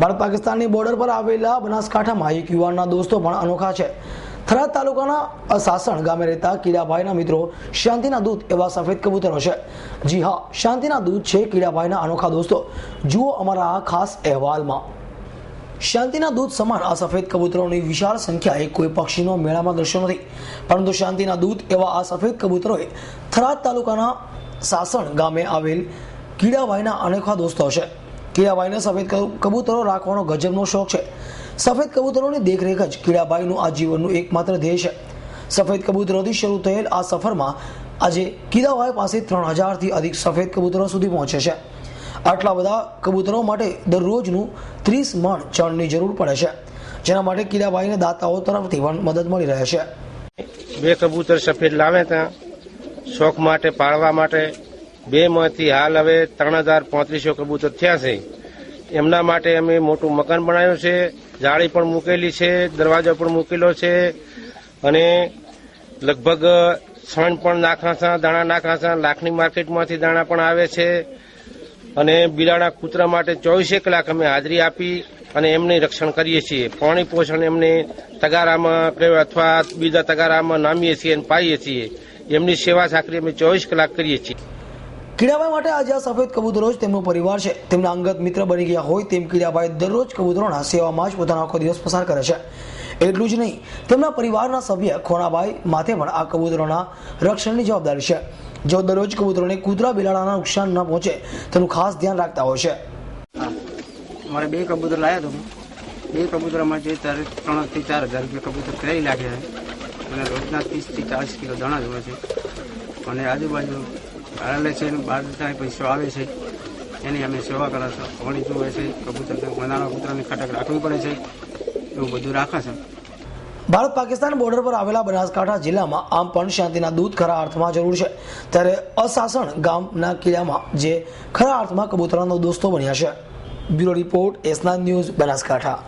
ભારત પાકિસ્તાનની બોર્ડર પર આવેલા બનાસકાંઠામાં એક યુવાનના દોસ્તો પણ અનોખા છે. થરાદ તાલુકાના અસાસણ ગામે રહેતા કીડાભાઈના મિત્રો શાંતિના દૂત એવા સફેદ કબૂતરો છે. જી હા, શાંતિના દૂત છે કીડાભાઈના અનોખા દોસ્તો. જુઓ અમારા આ ખાસ અહેવાલમાં. શાંતિના દૂત સમાન આ સફેદ કબૂતરોની વિશાળ સંખ્યા એ કોઈ પક્ષીનો મેળામાં દ્રશ્યો નથી. પરંતુ શાંતિના દૂત એવા આ સફેદ કબૂતરોએ થરાદ તાલુકાના સાસણ ગામે આવેલ કીડાભાઈના અનોખા દોસ્તો છે. કીડાભાઈને સફેદ કબૂતરો રાખવાનો ગજબનો શોખ છે. સફેદ કબૂતરોની દેખરેખ જ કીડાભાઈનું આ જીવનનું એકમાત્ર ધ્યેય છે. સફેદ કબૂતરોથી શરૂ થયેલ આ સફરમાં આજે કીડાભાઈ પાસે ત્રણ હજારથી અધિક સફેદ કબૂતરો સુધી પહોંચે છે. આટલા બધા કબૂતરો માટે દરરોજનું ત્રીસ મણ ચણની જરૂર પડે છે, જેના માટે કીડાભાઈને દાતાઓ તરફથી પણ મદદ મળી રહે છે. બે કબૂતર સફેદ લાવે ત્યાં, શોખ માટે, પાળવા માટે બે માંથી હાલ હવે ત્રણ હજાર પાંત્રીસો કબૂતર થયા છે. એમના માટે અમે મોટું મકાન બનાવ્યું છે. જાળી પણ મૂકેલી છે, દરવાજો પણ મૂકેલો છે અને લગભગ સણ પણ નાખાસા દાણા નાખાસા લાખની માર્કેટમાંથી દાણા પણ આવે છે અને બિલાડા કૂતરા માટે ચોવીસે કલાક અમે હાજરી આપી અને એમને રક્ષણ કરીએ છીએ. પાણી પોષણ એમને તગારામાં અથવા બીજા તગારામાં નામીએ છીએ અને પાઈએ છીએ. એમની સેવા સાકરી અમે ચોવીસ કલાક કરીએ છીએ. કીડાભાઈ માટે આજે આ સફેદ કબૂતરો જ તેમનો પરિવાર છે. તેમના અંગત મિત્ર બની ગયા હોય તેમ કીડાભાઈ દરરોજ કબૂતરોના સેવામાં જ પોતાનો આખો દિવસ પસાર કરે છે. એટલું જ નહીં, તેમના પરિવારના સભ્ય ખોણાભાઈ માથે પણ આ કબૂતરોના રક્ષણની જવાબદારી છે. જો દરરોજ કબૂતરોને કૂતરા બિલાડાના નુકસાન ન પહોંચે તેનું ખાસ ધ્યાન રાખતા હોય છે. મારે બે કબૂતર લાવ્યા તો હું બે કબૂતરમાં જે તારે ત્રણથી ચાર હજાર રૂપિયા કબૂતર કરી લાગ્યા અને રોજના ત્રીસથી ચાલીસ કિલો દાણા જોવે છે. અને આજુબાજુ હાલે છે અને બહાર પૈસો આવે છે. એની અમે સેવા કરે છે. પાણી જોવે છે, કબૂતર નાના કૂતરાની ખટક રાખવી પડે છે. એવું બધું રાખે છે. ભારત પાકિસ્તાન બોર્ડર પર આવેલા બનાસકાંઠા જિલ્લામાં આમ પણ શાંતિના દૂત ખરા અર્થમાં જરૂર છે. ત્યારે અસાસણ ગામના કિલ્લામાં જે ખરા અર્થમાં કબૂતરાનો દોસ્તો બન્યા છે. બ્યુરો રિપોર્ટ એસના ન્યૂઝ, બનાસકાંઠા.